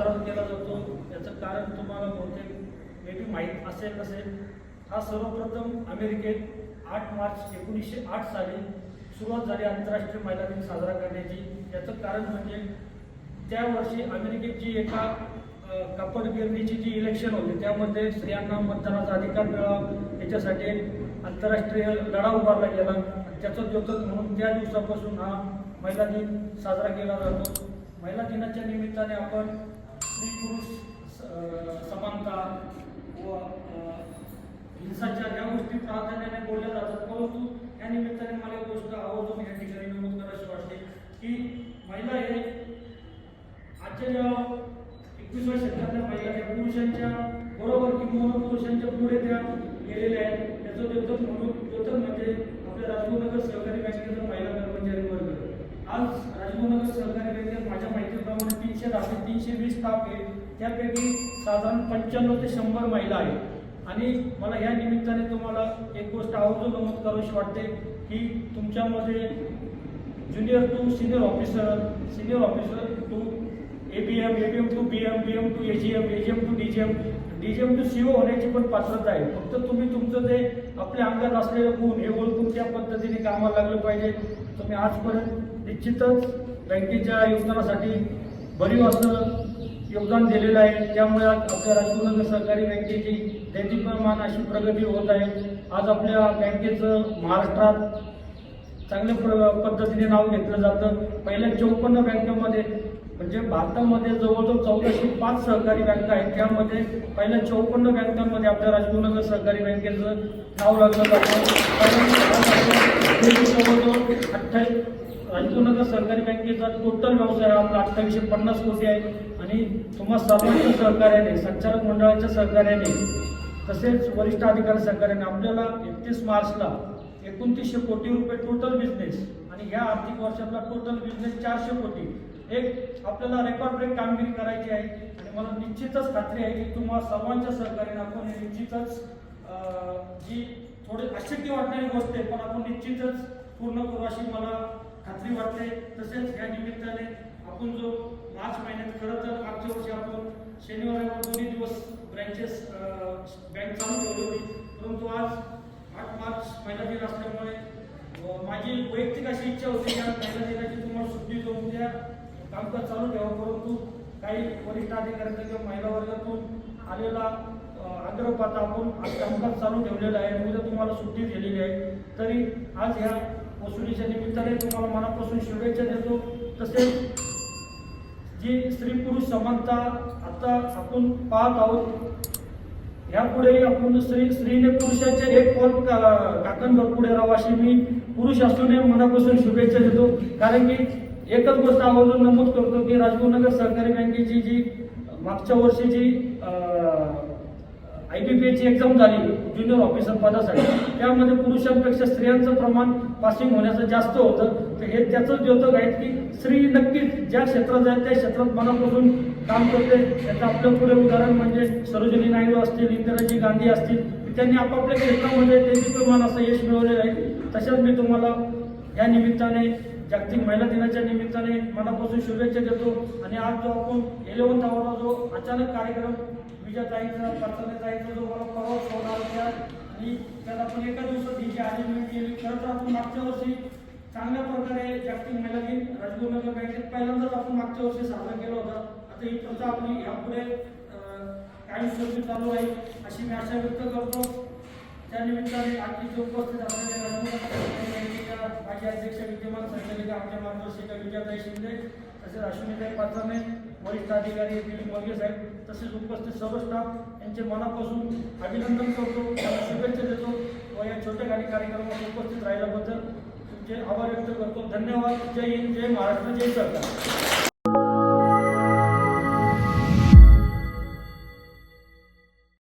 साजरा केला जातो. याचं कारण तुम्हाला बहुतेक मे बी माहीत असेल नसेल हा सर्वप्रथम अमेरिकेत आठ मार्च एकोणीसशे आठ साली सुरुवात झाली आंतरराष्ट्रीय महिला दिन साजरा करण्याची. याचं कारण म्हणजे त्या वर्षी अमेरिकेची एका अ, गिरणीची जी इलेक्शन होती त्यामध्ये स्त्रियांना मतदानाचा अधिकार मिळावा याच्यासाठी आंतरराष्ट्रीय लढा उभारला गेला. आणि त्याचं द्योतक म्हणून त्या दिवसापासून हा महिला दिन साजरा केला जातो. महिला दिनाच्या निमित्ताने आपण स्त्री पुरुष समानता व हिंसाचार या गोष्टी प्राधान्याने बोलल्या जातात. परंतु या निमित्ताने मला एक गोष्ट आवर्जून या ठिकाणी नमूद करायची वाटते की महिला हे आजच्या ज्या एकविसव्या शतकातल्या महिला त्या पुरुषांच्या बरोबर किंवा पुरुषांच्या पुढे त्या गेलेल्या आहेत त्याचं द्योतक म्हणून द्योतक म्हणजे आपल्या राजगुरुनगर सहकारी बँकेचा महिला कर्मचारी वर्ग. आज राजगुरुनगर सहकारी बँकेत माझ्या माहितीप्रमाणे तीनशे दहा ते तीनशे वीस स्टाफ आहे त्यापैकी साधारण पंच्याण्णव ते शंभर महिला आहेत. आणि मला या निमित्ताने तुम्हाला एक गोष्ट आवर्जून नमूद करावीशी वाटते की तुमच्यामध्ये junior to senior officer senior officer to A B M A B M to B M B M to A G M A G M to D G M D G M to C O होण्याची पण पात्रता आहे. फक्त तुम्ही तुमचं ते आपल्या अंगात असलेलं गुण हे ओळखून त्या पद्धतीने कामाला लागलं पाहिजे. तुम्ही आजपर्यंत निश्चितच बँकेच्या योगदानासाठी भरीव असं योगदान दिलेलं आहे. त्यामुळे आज आपल्या राजगुरुनगर सहकारी बँकेची दैनिकप्रमाण अशी प्रगती होत आहे. आज आपल्या बँकेचं महाराष्ट्रात चांगल्या प्र- पद्धतीने नाव घेतलं जातं. पहिल्या चौपन्न बँकेमध्ये म्हणजे भारतामध्ये जवळजवळ चौदाशे पाच सहकारी बँका आहेत. त्यामध्ये पहिल्या चौपन्न बँकांमध्ये आपल्या राजगुरुनगर सहकारी बँकेचं नाव लागलं जातं. जवळजवळ अठ्ठावीस राजीवनगर सहकारी बँकेचा टोटल व्यवसाय आपला अठ्ठावीसशे पन्नास कोटी आहे. आणि तुम्हा सर्वांच्या सहकार्याने संचालक मंडळाच्या सहकार्याने तसेच वरिष्ठ अधिकारी सहकार्याने आपल्याला एकतीस मार्चला एकोणतीसशे कोटी रुपये टोटल बिझनेस आणि या आर्थिक वर्षातला टोटल बिझनेस चारशे कोटी. एक आपल्याला रेकॉर्ड ब्रेक कामगिरी करायची आहे. आणि मला निश्चितच खात्री आहे की तुम्हा सर्वांच्या सहकार्याने आपण हे निश्चितच जी थोडी अशक्य वाटणारी गोष्ट आहे पण आपण निश्चितच पूर्ण करू अशी मला खात्री वाटते. तसेच या निमित्ताने आपण जो मार्च महिन्यात खरं तर मागच्या वर्षी आपण शनिवार रविवार दोन्ही दिवस ब्रँचेस बँक चालू ठेवली होती. परंतु आज आठ मार्च महिला दिन असल्यामुळे माझी वैयक्तिक अशी इच्छा होती की आज महिला दिनाची तुम्हाला सुट्टी देऊन द्या कामकाज चालू ठेवा परंतु काही वरिष्ठ अधिकाऱ्यांचा किंवा महिला वर्गातून आलेला आग्रह पाहता आपण आज कामकाज चालू ठेवलेलं आहे उद्या तुम्हाला सुट्टी दिलेली आहे. तरी आज ह्या वसुलीच्या निमित्ताने तुम्हाला मनापासून शुभेच्छा देतो. तसेच जी स्त्री पुरुष समानता आता आपण पाहत आहोत यापुढे आपण स्त्री स्त्रीने पुरुषाचे एक पॉल काकणभर पुढे राहावं अशी मी पुरुष असूनही मनापासून शुभेच्छा देतो. कारण की एकच गोष्ट आवर्जून नमूद करतो की राजगुरुनगर सहकारी बँकेची जी मागच्या वर्षी जी आय बी पी एची एक्झाम झाली ज्युनियर ऑफिसर पदासाठी. त्यामध्ये पुरुषांपेक्षा स्त्रियांचं प्रमाण पासिंग होण्याचं जास्त होतं. तर हे त्याचं द्योतक आहे की स्त्री नक्कीच ज्या क्षेत्रात जाईल त्या क्षेत्रात मनापासून काम करते. त्याचं आपलं पुढे उदाहरण म्हणजे सरोजिनी नायडू असतील इंदिराजी गांधी असतील त्यांनी आपापल्या क्षेत्रामध्ये त्यांची प्रमाण असं यश मिळवलेलं आहे तशाच मी तुम्हाला या निमित्ताने जागतिक महिला दिनाच्या निमित्ताने मनापासून शुभेच्छा देतो. आणि आज जो आपण इलेव्हन्थ आवरला जो अचानक कार्यक्रम विजयाताईंचा प्रसन्नताईंचा जो मला परवा होणार त्या आणि त्यात आपण एका दिवसात ही जी आधी मिळून गेली खरं तर आपण मागच्या वर्षी चांगल्या प्रकारे जागतिक महिला दिन राजगुरुनगर बँकेत पहिल्यांदाच आपण मागच्या वर्षी साजरा केला होता. आता ही प्रथा आपली यापुढे अं, कायमस्वरूपी चालू आहे अशी मी आशा व्यक्त करतो. त्या निमित्ताने आजची जो उपस्थित असलेल्या राजगुरुनगर बँकेच्या माजी अध्यक्ष विद्यमान संचालिका आमच्या मार्गदर्शिका विजयाताई शिंदे तसेच अश्विनीताई पाचारणे वरिष्ठ अधिकारी दिलीप मलगे साहेब तसेच उपस्थित सर्व स्टाफ यांचे मनापासून अभिनंदन करतो त्यांना शुभेच्छा देतो व या छोट्या काही कार्यक्रमात उपस्थित राहिल्याबद्दल तुमचे आभार व्यक्त करतो. धन्यवाद. जय हिंद जय महाराष्ट्र जय सरकार.